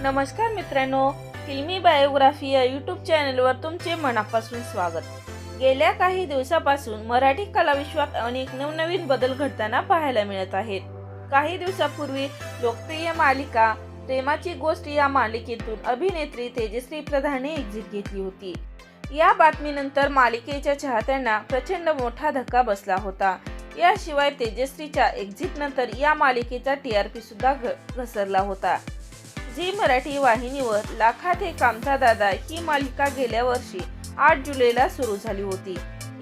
नमस्कार मित्रांनो फिल्मी बायोग्राफी या यूट्यूब चॅनलवर तुमचे मनापासून स्वागत. गेल्या काही दिवसापासून मराठी कलाविश्वात अनेक नवनवीन बदल घडताना पाहायला मिळत आहेत. काही दिवसापूर्वी लोकप्रिय मालिका प्रेमाची गोष्ट या मालिकेतून अभिनेत्री तेजश्री प्रधाने एक्झिट घेतली होती. या बातमीनंतर मालिकेच्या चाहत्यांना प्रचंड मोठा धक्का बसला होता. याशिवाय तेजश्रीच्या एक्झिटनंतर या मालिकेचा टी आर पी सुद्धा घ- घसरला होता. झी मराठी वाहिनीवर लाखात एक कामचा दादा ही मालिका गेल्या वर्षी आठ जुलैला सुरू झाली होती.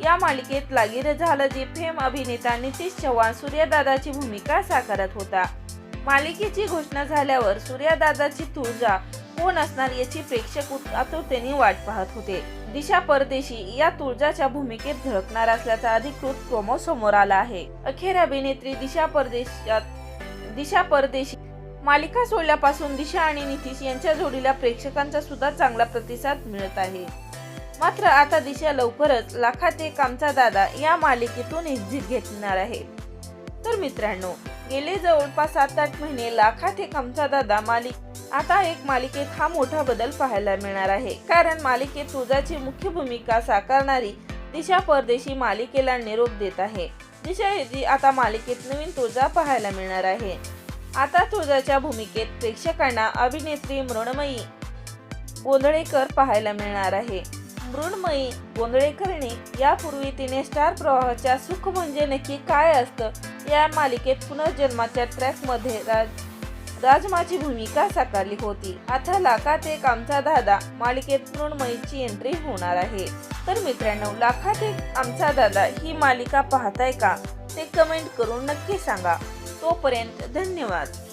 या मालिकेत लागीर झालं जे फेम अभिनेता नितीश चव्हाण सूर्यदादाची भूमिका साकारत होता. मालिकेची घोषणा झाल्यावर सूर्यदादाची तुळजा कोण असणार याची प्रेक्षक आतुरतेने वाट पाहत होते. दिशा परदेशी या तुळजाच्या भूमिकेत झळकणार असल्याचा अधिकृत प्रोमो समोर आला आहे. अखेर अभिनेत्री दिशा परदेशात दिशा परदेशी मालिका सोडल्यापासून दिशा आणि नितीश यांच्या जोडीला प्रेक्षकांचा सुद्धा चांगला प्रतिसाद मिळत आहे. मात्र आता दिशा लवकरच लाखात एक आमचा दादा या मालिकेतून एक्झिट घेणार आहे. तर मित्रांनो गेले जवळपास सात आठ महिने लाखात एक आमचा दादा मालिक आता एक मालिकेत हा मोठा बदल पाहायला मिळणार आहे. कारण मालिकेत तुळजाची मुख्य भूमिका साकारणारी दिशा परदेशी मालिकेला निरोप देत आहे. दिशा आता मालिकेत नवीन तुळजा पाहायला मिळणार आहे. आता तुळजाच्या भूमिकेत प्रेक्षकांना अभिनेत्री मृणमयी गोंधळेकर पाहायला मिळणार आहे. मृण्मयी गोंधळेकरने यापूर्वी तिने स्टार प्रवाहाच्या सुख म्हणजे नक्की काय असतं या मालिकेत पुनर्जन्माच्या ट्रॅकमध्ये राज राजमाची भूमिका साकारली होती. आता लाखात एक आमचा दादा मालिकेत मृण्मयीची एंट्री होणार आहे. तर मित्रांनो लाखात एक आमचा दादा ही मालिका पाहताय का? ते कमेंट करून नक्की सांगा. तोपर्यंत धन्यवाद.